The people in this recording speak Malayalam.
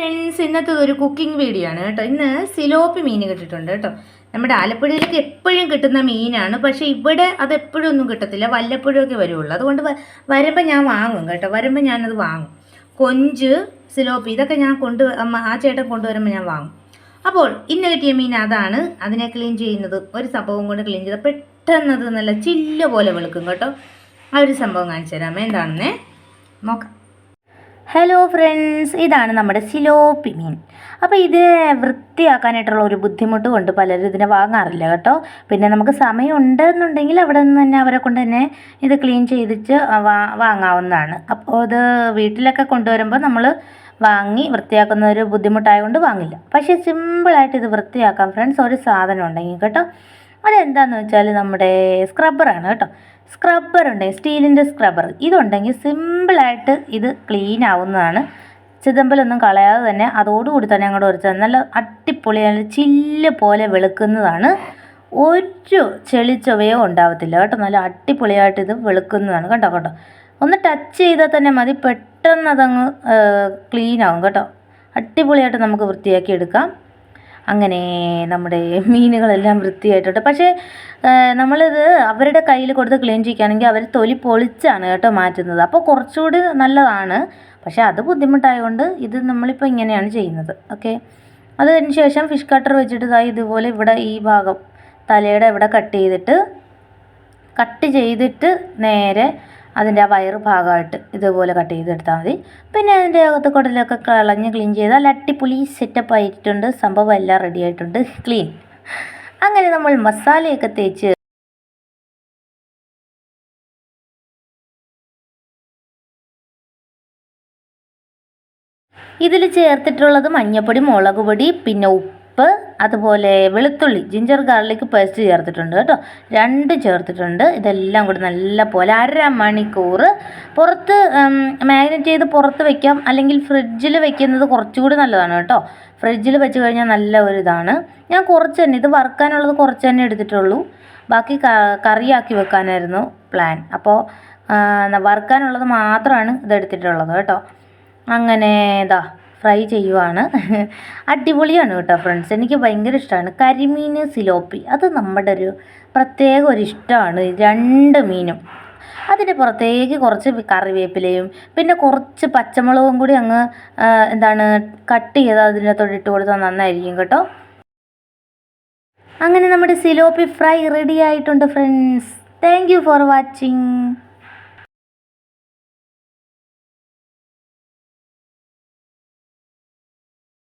ഫ്രണ്ട്സ് ഇന്നത്തെ ഒരു കുക്കിംഗ് വീഡിയോ ആണ് കേട്ടോ. ഇന്ന് സിലോപ്പി മീൻ കിട്ടിയിട്ടുണ്ട് കേട്ടോ. നമ്മുടെ ആലപ്പുഴയിലേക്ക് എപ്പോഴും കിട്ടുന്ന മീനാണ്. പക്ഷേ ഇവിടെ അത് എപ്പോഴും ഒന്നും കിട്ടത്തില്ല. വല്ലപ്പോഴും ഒക്കെ വരുള്ളൂ. അതുകൊണ്ട് വരുമ്പോൾ ഞാൻ വാങ്ങും കേട്ടോ. വരുമ്പോൾ ഞാനത് വാങ്ങും. കൊഞ്ച് സിലോപ്പി ഇതൊക്കെ ഞാൻ കൊണ്ട് ആ ചേട്ടൻ കൊണ്ടുവരുമ്പോൾ ഞാൻ വാങ്ങും. അപ്പോൾ ഇന്ന് കിട്ടിയ മീൻ അതാണ്. അതിനെ ക്ലീൻ ചെയ്യുന്നത് ഒരു സംഭവം കൊണ്ട് ക്ലീൻ ചെയ്ത് പെട്ടെന്നത് നല്ല ചില്ല പോലെ വെളുക്കും കേട്ടോ. ആ ഒരു സംഭവം കാണിച്ചു തരാമേ എന്താണെന്നേ? നോക്കാം. ഹലോ ഫ്രണ്ട്സ് ഇതാണ് നമ്മുടെ സിലോപ്പി മീൻ. അപ്പോൾ ഇതിനെ വൃത്തിയാക്കാനായിട്ടുള്ള ഒരു ബുദ്ധിമുട്ട് കൊണ്ട് പലരും ഇതിനെ വാങ്ങാറില്ല കേട്ടോ. പിന്നെ നമുക്ക് സമയം ഉണ്ടെന്നുണ്ടെങ്കിൽ അവിടെ നിന്ന് തന്നെ അവരെ കൊണ്ട് തന്നെ ഇത് ക്ലീൻ ചെയ്തിട്ട് വാങ്ങാവുന്നതാണ്. അപ്പോൾ ഇത് വീട്ടിലൊക്കെ കൊണ്ടുവരുമ്പോൾ നമ്മൾ വാങ്ങി വൃത്തിയാക്കുന്ന ഒരു ബുദ്ധിമുട്ടായതുകൊണ്ട് വാങ്ങില്ല. പക്ഷേ സിമ്പിളായിട്ട് ഇത് വൃത്തിയാക്കാം ഫ്രണ്ട്സ് ഒരു സാധനം ഉണ്ടെങ്കിൽ കേട്ടോ. അതെന്താണെന്ന് വെച്ചാൽ നമ്മുടെ സ്ക്രബ്ബറാണ് കേട്ടോ. സ്ക്രബ്ബർ ഉണ്ടെങ്കിൽ സ്റ്റീലിന്റെ സ്ക്രബ്ബർ ഇതുണ്ടെങ്കിൽ സിമ്പിളായിട്ട് ഇത് ക്ലീൻ ആവുന്നതാണ്. ചിതമ്പലൊന്നും കളയാതെ തന്നെ അതോടുകൂടി തന്നെ അങ്ങോട്ട് ഉരച്ചാൽ നല്ല അടിപൊളി നല്ല ചില്ല് പോലെ വെളുക്കുന്നതാണ്. ഒരു ചെളിച്ചൊവയോ ചൊവയോ ഉണ്ടാവത്തില്ല കേട്ടോ. നല്ല അടിപൊളിയായിട്ട് ഇത് വെളുക്കുന്നതാണ്. കേട്ടോ കേട്ടോ ഒന്ന് ടച്ച് ചെയ്താൽ തന്നെ മതി. പെട്ടെന്ന് അതങ്ങ് ക്ലീൻ ആവും കേട്ടോ. അടിപൊളിയായിട്ട് നമുക്ക് വൃത്തിയാക്കി എടുക്കാം. അങ്ങനെ നമ്മുടെ മീനുകളെല്ലാം വൃത്തിയായിട്ടുണ്ട്. പക്ഷേ നമ്മളിത് അവരുടെ കയ്യിൽ കൊടുത്ത് ക്ലീൻ ചെയ്യിക്കുകയാണെങ്കിൽ അവർ തൊലി പൊളിച്ചാണ് കേട്ടോ മാറ്റുന്നത്. അപ്പോൾ കുറച്ചുകൂടി നല്ലതാണ്. പക്ഷേ അത് ബുദ്ധിമുട്ടായതുകൊണ്ട് ഇത് നമ്മളിപ്പോൾ ഇങ്ങനെയാണ് ചെയ്യുന്നത്. ഓക്കെ? അതിന് ശേഷം ഫിഷ് കട്ടർ വെച്ചിട്ട് ദാ ഇതുപോലെ ഇവിടെ ഈ ഭാഗം തലയുടെ ഇവിടെ കട്ട് ചെയ്തിട്ട് കട്ട് ചെയ്തിട്ട് നേരെ അതിന്റെ ആ വയറ് ഭാഗമായിട്ട് ഇതുപോലെ കട്ട് ചെയ്തെടുത്താൽ മതി. പിന്നെ അതിന്റെ അകത്ത് കുടലൊക്കെ കളഞ്ഞ് ക്ലീൻ ചെയ്താൽ അട്ടിപ്പൊളി സെറ്റപ്പ് ആയിട്ടുണ്ട്. സംഭവം എല്ലാം റെഡി ആയിട്ടുണ്ട്. ക്ലീൻ അങ്ങനെ നമ്മൾ മസാലയൊക്കെ തേച്ച് ഇതിൽ ചേർത്തിട്ടുള്ളത് മഞ്ഞൾപ്പൊടി മുളക് പൊടി പിന്നെ ഉപ്പ് അതുപോലെ വെളുത്തുള്ളി ജിഞ്ചർ ഗാർലിക് പേസ്റ്റ് ചേർത്തിട്ടുണ്ട് കേട്ടോ. രണ്ട് ചേർത്തിട്ടുണ്ട്. ഇതെല്ലാം കൂടി നല്ല പോലെ അര മണിക്കൂർ പുറത്ത് മാരിനേറ്റ് ചെയ്ത് പുറത്ത് വെക്കാം. അല്ലെങ്കിൽ ഫ്രിഡ്ജിൽ വെക്കുന്നത് കുറച്ചുകൂടി നല്ലതാണ് കേട്ടോ. ഫ്രിഡ്ജിൽ വെച്ച് കഴിഞ്ഞാൽ നല്ല ഒരു ഇതാണ്. ഞാൻ കുറച്ച് തന്നെ ഇത് വറുക്കാനുള്ളത് കുറച്ച് തന്നെ എടുത്തിട്ടുള്ളൂ. ബാക്കി കറിയാക്കി വെക്കാനായിരുന്നു പ്ലാൻ അപ്പോൾ വറുക്കാനുള്ളത് മാത്രമാണ് ഇതെടുത്തിട്ടുള്ളത് കേട്ടോ. അങ്ങനെ ഇതാ. ഫ്രൈ ചെയ്യുവാണ്. അടിപൊളിയാണ് കേട്ടോ ഫ്രണ്ട്സ്. എനിക്ക് ഭയങ്കര ഇഷ്ടമാണ് കരിമീൻ സിലോപ്പി അത് നമ്മുടെ ഒരു പ്രത്യേക ഒരു ഇഷ്ടമാണ്. രണ്ട് മീനും. അതിന്റെ പുറത്തേക്ക് കുറച്ച് കറിവേപ്പിലയും പിന്നെ കുറച്ച് പച്ചമുളകും കൂടി അങ്ങ് എന്താണ് കട്ട് ചെയ്ത് അതിനകത്തോട്ട് ഇട്ട് കൊടുത്താൽ നന്നായിരിക്കും കേട്ടോ. അങ്ങനെ നമ്മുടെ സിലോപ്പി ഫ്രൈ റെഡി ആയിട്ടുണ്ട് friends. Thank you for watching.